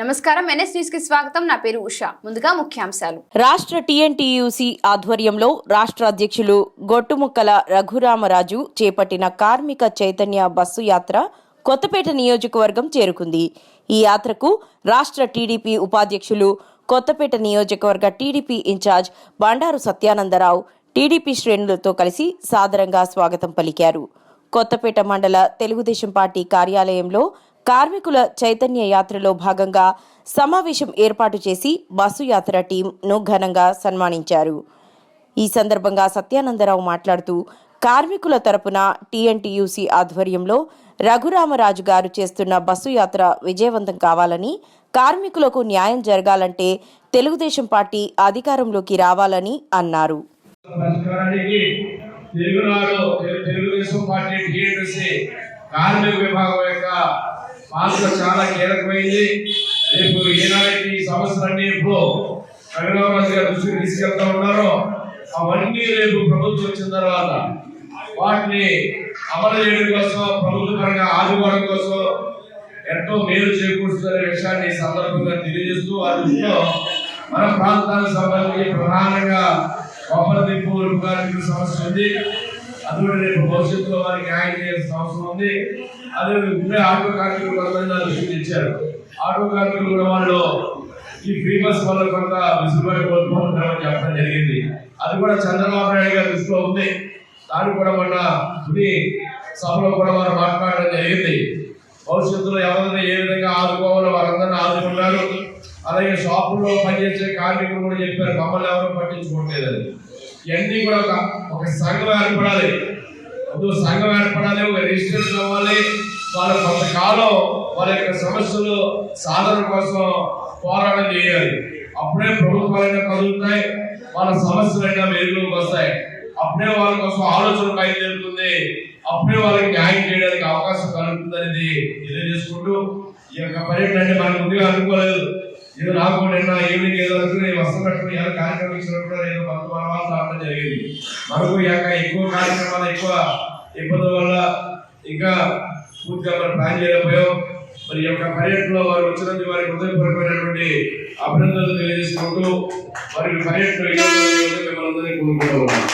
నమస్కారం. ఎన్ఎస్ న్యూస్కి స్వాగతం. నా పేరు ఉషా. ముందుగా ముఖ్యాంశాలు. రాష్ట్ర టీఎన్టీయూసీ ఆధ్వర్యంలో రాష్ట్ర అధ్యక్షులు గొట్టుముక్కల రఘురామరాజు చేపట్టిన కార్మిక చైతన్య బస్సు యాత్ర కొత్తపేట నియోజకవర్గం చేరుకుంది. ఈ యాత్రకు రాష్ట్ర టీడీపీ ఉపాధ్యక్షులు కొత్తపేట నియోజకవర్గ TDP in charge Bandaru Satyanandarao TDP శ్రేణులతో కలిసి సాదరంగా స్వాగతం పలికారు. కొత్తపేట మండల తెలుగుదేశం పార్టీ కార్యాలయంలో కార్మికుల చైతన్య యాత్రలో భాగంగా సమావేశం ఏర్పాటు చేసి బస్సు యాత్ర టీంను ఘనంగా సన్మానించారు. ఈ సందర్భంగా సత్యానందరావు మాట్లాడుతూ కార్మికుల తరపున టీఎన్టీయూసీ ఆధ్వర్యంలో రఘురామరాజు గారు చేస్తున్న బస్సు యాత్ర విజయవంతం కావాలని కార్మికులకు న్యాయం జరగాలంటే తెలుగుదేశం పార్టీ అధికారంలోకి రావాలని అన్నారు. తెలుగుదేశం పార్టీ కార్మిక విభాగం యొక్క పాత్ర చాలా కీలకమైంది. రేపు ఏనాటి ఈ సమస్యలన్నీ ఇప్పుడు రఘురామరాజు గారి దృష్టికి తీసుకెళ్తా ఉన్నారో అవన్నీ రేపు ప్రభుత్వం వచ్చిన తర్వాత వాటిని అమలు చేయడం కోసం ప్రభుత్వ పరంగా ఆదుకోవడం కోసం ఎంతో మేలు చేకూరుస్తున్న విషయాన్ని సందర్భంగా తెలియజేస్తూ ఆ దృష్టిలో మన ప్రాంతానికి సంబంధించి ప్రధానంగా కోపరదిప్పు కార్మికుల సమస్య ఉంది. అది రేపు భవిష్యత్తులో వారికి న్యాయం చేయాల్సిన అవసరం ఉంది. అదే ఇప్పుడే ఆటో కార్మికులు కొంతమంది దృష్టికి తెచ్చారు ఆటో కార్మికులు కూడా వాళ్ళు ఈ ఫ్రీ బస్ వల్ల కొంత విసులుబాటు కోల్పోతున్నామని చెప్పడం జరిగింది. అది కూడా చంద్రబాబు నాయుడు గారి దృష్టిలో ఉంది. దాన్ని కూడా మొన్న తుది సభలో కూడా వారు మాట్లాడడం జరిగింది. భవిష్యత్తులో ఎవరిని ఏ విధంగా ఆదుకోవాలో వారందరినీ ఆదుకున్నారు. అలాగే షాపుల్లో పనిచేసే కార్మికులు కూడా చెప్పారు మమ్మల్ని ఎవరు పట్టించుకోవట్లేదని ఇవన్నీ కూడా ఒక ఒక సంఘం ఏర్పడాలి. అందులో సంఘం ఏర్పడాలి ఒక రిజిస్ట్రేషన్ అవ్వాలి. వాళ్ళ కొంతకాలం వాళ్ళ యొక్క సమస్యలు సాధన కోసం పోరాటం చేయాలి. అప్పుడే ప్రభుత్వాలైనా కదులుతాయి వాళ్ళ సమస్యలైనా వెలుగులోకి వస్తాయి. అప్పుడే వాళ్ళ కోసం ఆలోచన బయలుదేరుతుంది అప్పుడే వాళ్ళకి న్యాయం చేయడానికి అవకాశం కలుగుతుంది అనేది తెలియజేసుకుంటూ ఈ యొక్క పర్యటన అంటే మనం ముందుగా అనుకోలేదు. ఏదో నాకు నిన్న ఈవినింగ్ ఏదో నేను వస్త్రం కట్టుకుని ఏదో కార్యక్రమం ఇచ్చినప్పుడు నేను కొంత మన వాళ్ళు రావడం జరిగింది. మనకు ఇక ఎక్కువ కార్యక్రమాలు ఎక్కువ ఇబ్బందుల వల్ల ఇంకా పూర్తిగా మనం ప్లాన్ చేయలేకపోయాం. మరి యొక్క పర్యటనలో వారు వచ్చినందుకు వారికి హృదయపూర్వకమైనటువంటి అభినందనలు తెలియజేసుకుంటూ వారి ఈ పర్యటన మిమ్మల్ని అందరినీ కోరుకుంటూ ఉన్నాం